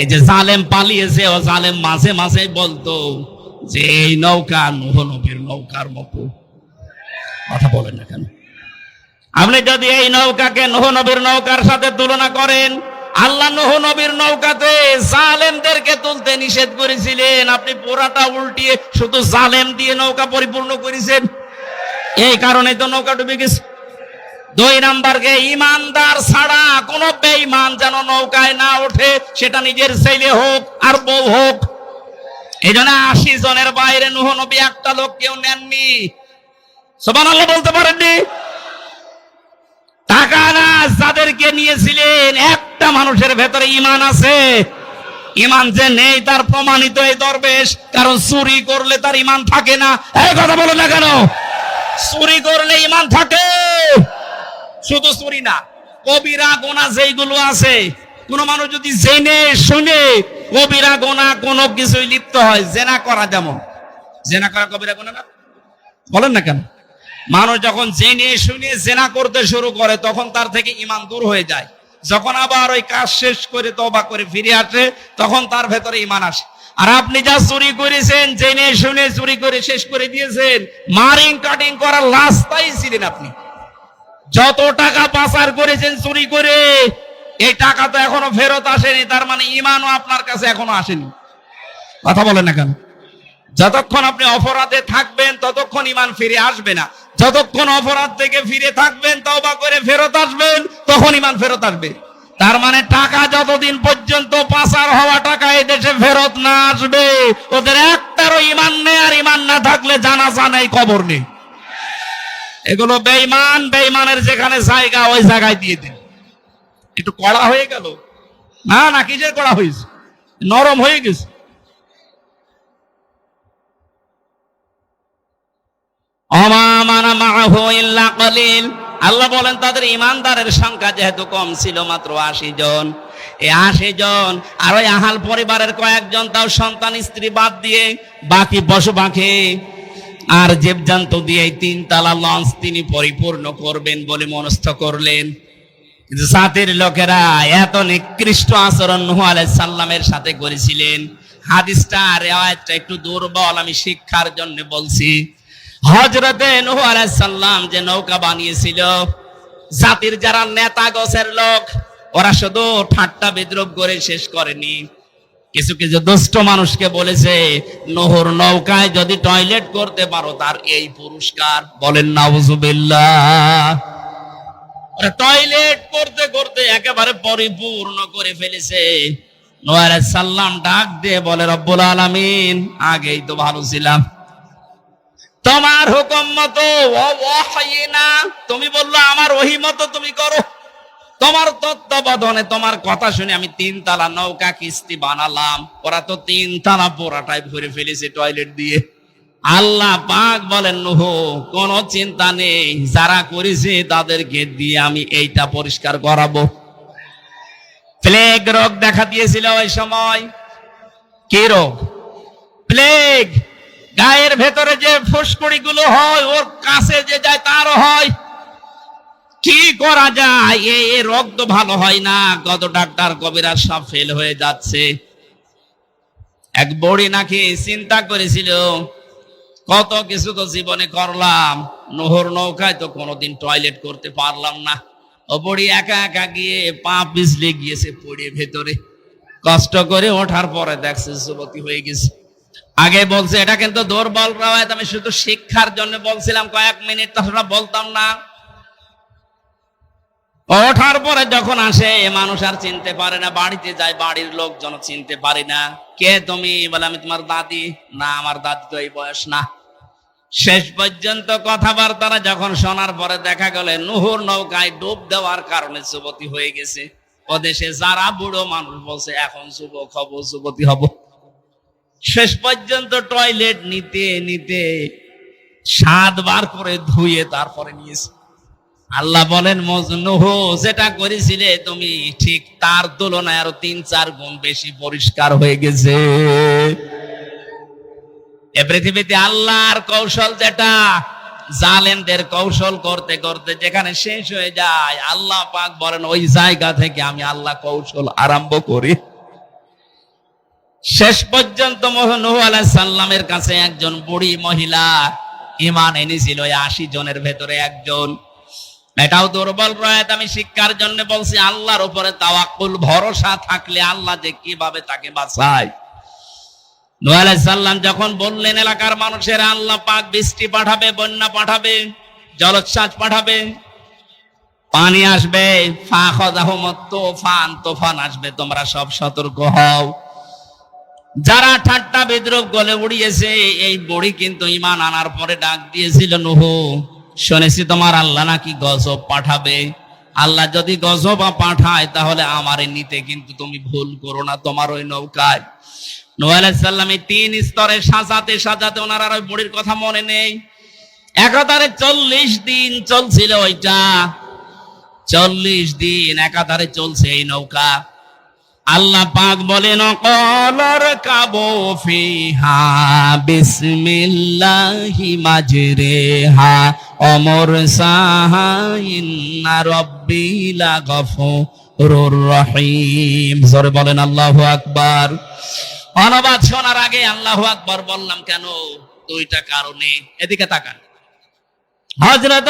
এই যে জালেম পালিয়েছে, ও জালেম মাঝে মাঝে বলতো যে, এই নৌকা নুহ নবীর নৌকার মতো। কথা বলেন না কেন? আপনি যদি এই নৌকাকে নুহ নবীর নৌকার সাথে তুলনা করেন, আল্লাহ নুহ নবীর নৌকাতে জালেমদেরকে তুলতে নিষেধ করেছিলেন। আপনি পুরাটা উল্টিয়ে শুধু জালেম দিয়ে নৌকা পরিপূর্ণ করেছেন? এই কারণে তো নৌকা ডুবে গেছে। দুই নাম্বারকে ইমানদার ছাড়া কোন বেঈমান যেন নৌকায় না ওঠে, সেটা নিজের ছেলে হোক আর বউ হোক। এই জন্য আশি জনের বাইরে নুহ নবী একটা লোক কেউ নেননি। সোমান আল্লাহ বলতে পারেননি? টাকা না, যাদেরকে নিয়েছিলেন, একটা মানুষের ভেতরে ইমান আছে। ইমান যে নেই তার প্রমাণিত এই দরবেশ, কারণ চুরি করলে তার ইমান থাকে না। এই কথা বলো না কেন? চুরি করলে ইমান থাকে। শুধু চুরি না। কবিরা গোনা যেইগুলো আছে, কোন মানুষ যদি জেনে শুনে কবিরা গোনা কোনো কিছুই লিপ্ত হয়, জেনা করা যেমন। জেনা করা কবিরা গোনা না? বলেন না কেন? মানুষ যখন জেনে শুনে জেনা করতে শুরু করে, তখন তার থেকে ইমান দূর হয়ে যায়। যখন আবার ওই কাজ শেষ করে তবা করে ফিরে আসে, তখন তার ভেতরে ইমান আসে। আর আপনি যা চুরি করেছেন, জেনে শুনে চুরি করে শেষ করে দিয়েছেন মারিং কাটিং করার রাস্তাই ছিলেন আপনি। যত টাকা পাচার করেছেন, চুরি করে, এই টাকা তো এখনও ফেরত আসেনি, তার মানে ইমানও আপনার কাছে এখনও আসেনি। কথা বলেন না কেন? যতক্ষণ আপনি অপরাধে থাকবেন, ততক্ষণ ইমান ফিরে আসবে না। যতক্ষণ অপরাধ থেকে ফিরে থাকবেন, তওবা করে ফেরত আসবেন, তখন ইমান ফেরত আসবে। তার মানে টাকা যতদিন পর্যন্ত পাচার হওয়া টাকা এই দেশে ফেরত না আসবে, ওদের একটারও ইমান নেই আর ইমান না থাকলে জানাজা নেই খবর নেই। এগুলো বেঈমান, বেঈমানের যেখানে জায়গা, ওই জায়গায় দিয়ে দিন। একটু কড়া হয়ে গেল? না না, কি যে কড়া হয়েছে? নরম হয়ে গেছে। আল্লাহ বলেন, তাদের ইমানদারের সংখ্যা যেহেতু কম ছিল মাত্র আশি জন। এই আশি জন, আর ওই আহাল পরিবারের কয়েকজন তাও সন্তান, স্ত্রী বাদ দিয়ে বাকি পশু পাখি আর জীবজন্তু দিয়ে তিন তালা লঞ্চ তিনি পরিপূর্ণ করবেন বলে মনস্থ করলেন। জাতির লোকেরা এত নিকৃষ্ট আচরণ নুহু সাল্লামের সাথে করেছিলেন। হাদিসটা, রেওয়ায়তটা একটু দুর্বল, আমি শিক্ষার জন্য বলছি। হজরতে নুহু সাল্লাম যে নৌকা বানিয়েছিল, জাতির যারা নেতা গোছের লোক, ওরা শুধু ঠাট্টা বিদ্রোপ করে শেষ করেনি। কিছু কিছু দুষ্ট মানুষকে বলেছে, নহর নৌকায় যদি টয়লেট করতে পারো, তার এই পুরস্কার। বলেন, নাউজুবিল্লাহ। ওরা টয়লেট করতে করতে একেবারে পরিপূর্ণ করে ফেলেছে। নোয়ার সাল্লাম ডাক দিয়ে বলে, রব্বুল আলামিন, আগেই তো ভালো ছিলাম। তোমার হুকুম মতো তুমি বলল, আমার ওহি মতো তুমি করো। তোমার তত্ত্বাবধানে তোমার কথা শুনে আমি তিন তালা নৌকা কিস্তি বানালাম। ওরা তো তিন তালা পোড়াটাই ভরে ফেলেছে টয়লেট দিয়ে। আল্লাহ পাক বলেন, নুহ, কোনো চিন্তা নেই। যারা করেছে তাদেরকে দিয়ে আমি এইটা পরিষ্কার করাবো। প্লেগ রোগ দেখা দিয়েছিল ওই সময়। কি রোগ? প্লেগ গায়ের ভেতরে যে ফুসকুড়ি গুলো হয়, ওর কাছে যে যায় তারও হয়। কি করা যায়? এই এই রোগ তো ভালো হয় না। কত ডাক্তার কবিরা সব ফেল হয়ে যাচ্ছে। এক বড়ি নাকি চিন্তা করেছিল, কত কিছু তো জীবনে করলাম। নহর নৌকায় তো কোনোদিন টয়লেট করতে পারলাম না। ও বড়ি একা একা গিয়ে পা পিছলে গিয়েছে পড়ে ভেতরে। কষ্ট করে ওঠার পরে দেখছে যুবতী হয়ে গেছে। আগে বলছে, এটা কিন্তু দুর্বল রাওয়ায়ত আমি শুধু শিক্ষার জন্য বলছিলাম কয়েক মিনিট তাছাড়া বলতাম না। ওঠার পরে যখন আসে মানুষ আর চিনতে পারে না, বাড়িতে যায়, বাড়ির লোকজন চিনতে পারে না। কে তুমি? বলে, আমি তোমার দাদি। না, আমার দাদি তো এই বয়স না। শেষ পর্যন্ত কথাবার্তারা যখন শোনার পরে দেখা গেল, নুহুর নৌকায় ডুব দেওয়ার কারণে যুবতী হয়ে গেছে। ও দেশে যারা বুড়ো মানুষ বলছে, এখন যুবক হব, যুবতী হব। শেষ পর্যন্ত টয়লেট নিতে নিতে সাতবার করে ধুয়ে তারপরে নিয়েছে। আল্লাহ বলেন, মজনুহ, যেটা করেছিলে তুমি ঠিক তার তুলনায় আরও তিন, চার গুণ বেশি পরিষ্কার হয়ে গেছে। এ পৃথিবীতে আল্লাহর কৌশল যেটা, জালেমদের কৌশল করতে করতে যেখানে শেষ হয়ে যায়, আল্লাহ পাক বলেন, ওই জায়গা থেকে আমি আল্লাহ কৌশল আরম্ভ করি। শেষ পর্যন্ত নূহ আলাইহিস সাল্লামের কাছে একজন বুড়ি মহিলা ইমান এনেছিল, এই আশি জনের ভেতরে একজন। এটাও দুর্বল প্রয়াত আমি শিক্ষার জন্য বলছি, আল্লাহর উপরে তাওয়াক্কুল, ভরসা থাকলে আল্লাহ যে কীভাবে তাকে বাঁচায়। যখন বললেন, এলাকার মানুষের আল্লাহ পাক বৃষ্টি পাঠাবে, বন্যা পাঠাবে, জলোচ্ছ্বাস পাঠাবে, পানি আসবে তোফান আসবে, তোমরা সব সতর্ক হও। যারা ঠাট্টা বিদ্রোহ গলে উড়িয়েছে, এই বড়ি কিন্তু ইমান আনার পরে ডাক দিয়েছিল, নুহ শুনেছি তোমার আল্লাহ নাকি গজব পাঠাবে। আল্লাহ যদি গজব পাঠায়, তাহলে আমারে নিতে কিন্তু তুমি ভুল করো না তোমার ওই নৌকায়। এই তিন স্তরে সাজাতে সাজাতে ওনার আর ওই বুড়ির কথা মনে নেই। একাধারে চল্লিশ দিন চলছিল ওইটা। চল্লিশ দিন একাধারে চলছে এই নৌকা। আল্লাহ পাক বলেন কলর কাবো ফিহা বিসমিল্লাহি মাজরেহা, অমর সাহা ইন্না রব্বিলা গফুরুর রহিম। জোরে বলেন, আল্লাহু আকবার। অনুবাদ শোনার আগে আল্লাহু আকবার বললাম, কেন? দুইটা কারণে। এদিকে তাকান। হজরত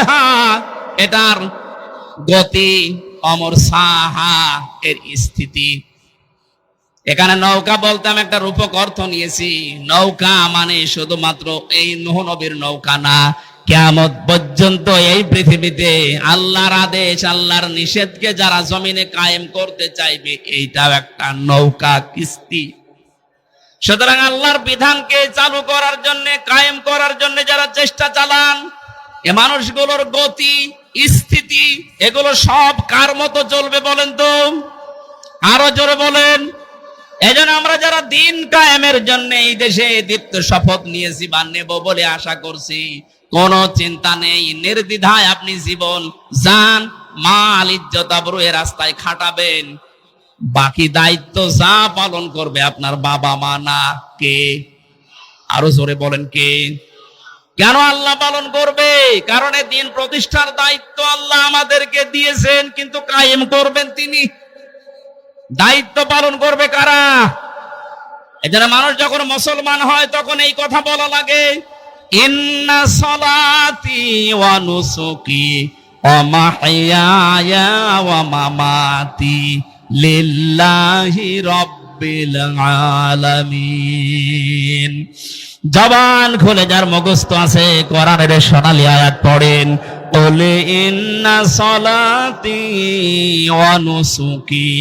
হা এটার গতি অমর সাহা এর স্থিতি। এখানে নৌকা বলতে আমি একটা রূপক অর্থ নিয়েছি। নৌকা মানে শুধুমাত্র এই নুহ নবীর নৌকা না কেমত পর্যন্ত এই পৃথিবীতে আল্লাহর আদেশ, আল্লাহর নিষেধকে যারা জমিনে কায়েম করতে চাইবে, এইটাও একটা নৌকা কিস্তি। সুতরাং আল্লাহর বিধানকে চালু করার জন্য, কায়েম করার জন্য যারা চেষ্টা চালান, এ মানুষগুলোর গতি, স্থিতি, এগুলো সব কার মতো চলবে বলেন তো? আরও জোরে বলেন। এজন্য আমরা যারা দিন কায়েমের জন্য এই দেশে দীপ্ত শপথ নিয়েছি বা নেব বলে আশা করছি কোনো চিন্তা নেই, নির্দ্বিধায় আপনি জীবন যান, মাল, ইজ্জত, আবরু এ রাস্তায় খাটাবেন। বাকি দায়িত্ব যা পালন করবে আপনার বাবা মা না, কে? আরও জোরে বলেন কে? কেন আল্লাহ পালন করবে? কারণ দিন প্রতিষ্ঠার দায়িত্ব আল্লাহ আমাদেরকে দিয়েছেন, কিন্তু কায়েম করবেন তিনি। দায়িত্ব পালন করবে কারা? এজন্য মানুষ যখন মুসলমান হয়, তখন এই কথা বলা লাগে। ইন্না সলাতি ওয়া নুসুকি ওয়া মাহইয়ায়া ওয়া মামাতি লিল্লাহি রাব্বিল আলামিন। জবান খুলে যার মুখস্থ আছে, কোরআনের সোনালী আয়াত পড়েন বলে ইন্না সলাতি ওয়া নুসুকি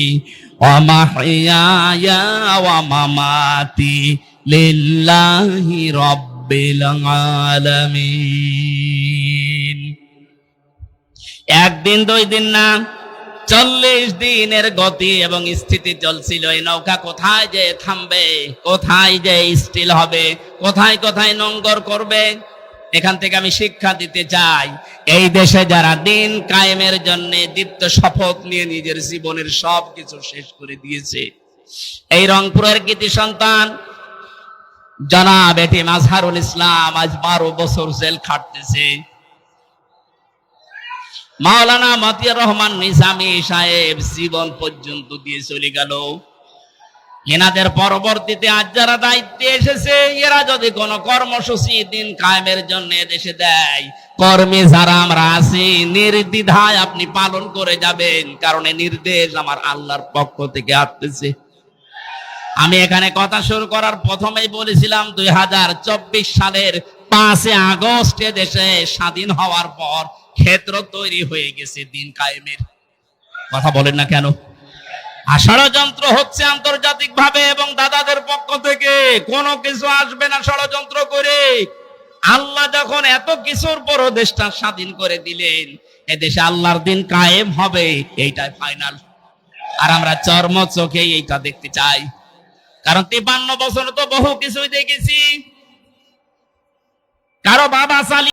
ওয়া মাহইয়ায়া ওয়া মামাতি লিল্লাহি রাব্বিল একদিন, দুই দিন না, চল্লিশ দিনের গতি এবং স্থিতি চলছিল। এই নৌকা কোথায় যে থামবে, কোথায় যে স্টিল হবে, কোথায় কোথায় নঙ্গর করবে, এখান থেকে আমি শিক্ষা দিতে চাই। এই দেশে যারা দিন কায়েমের জন্য দীপ্ত শপথ নিয়ে নিজের জীবনের সব কিছু শেষ করে দিয়েছে। এই রংপুরের কৃতি সন্তান জনাব এটি মাজহারুল ইসলাম, আজ বারো বছর জেল খাটতেছে। মাওলানা মতিয়ার রহমান নিজামী সাহেব জীবন পর্যন্ত দিয়ে চলে গেল। এনাদের পরবর্তীতে আজ যারা দায়িত্বে এসেছে, এরা যদি কোনো কর্মসূচি দিন কায়েমের জন্য দেশে দেয়, কর্মে যারা আমরা আছি, নির্দ্বিধায় আপনি পালন করে যাবেন, কারণ নির্দেশ আমার আল্লাহর পক্ষ থেকে আসতেছে। আমি এখানে কথা শুরু করার প্রথমেই বলেছিলাম দুই হাজার চব্বিশ সালের পাঁচে আগস্টে দেশে স্বাধীন হওয়ার পর ক্ষেত্র তৈরি হয়ে গেছে দিন কায়েমের। কথা বলেন না কেন? ষড়যন্ত্র হচ্ছে আন্তর্জাতিক ভাবে এবং দাদাদের পক্ষ থেকে কোনো কিছু আসবে না ষড়যন্ত্র করে। আল্লাহ যখন এত কিছুর পরও দেশটা স্বাধীন করে দিলেন, এদেশে আল্লাহর দিন কায়েম হবে, এইটাই ফাইনাল আর আমরা চর্ম চোখে এইটা দেখতে চাই। কারণ তিপ্পান্ন বছর তো বহু কিছুই দেখেছি। কারও বাবা চালিয়ে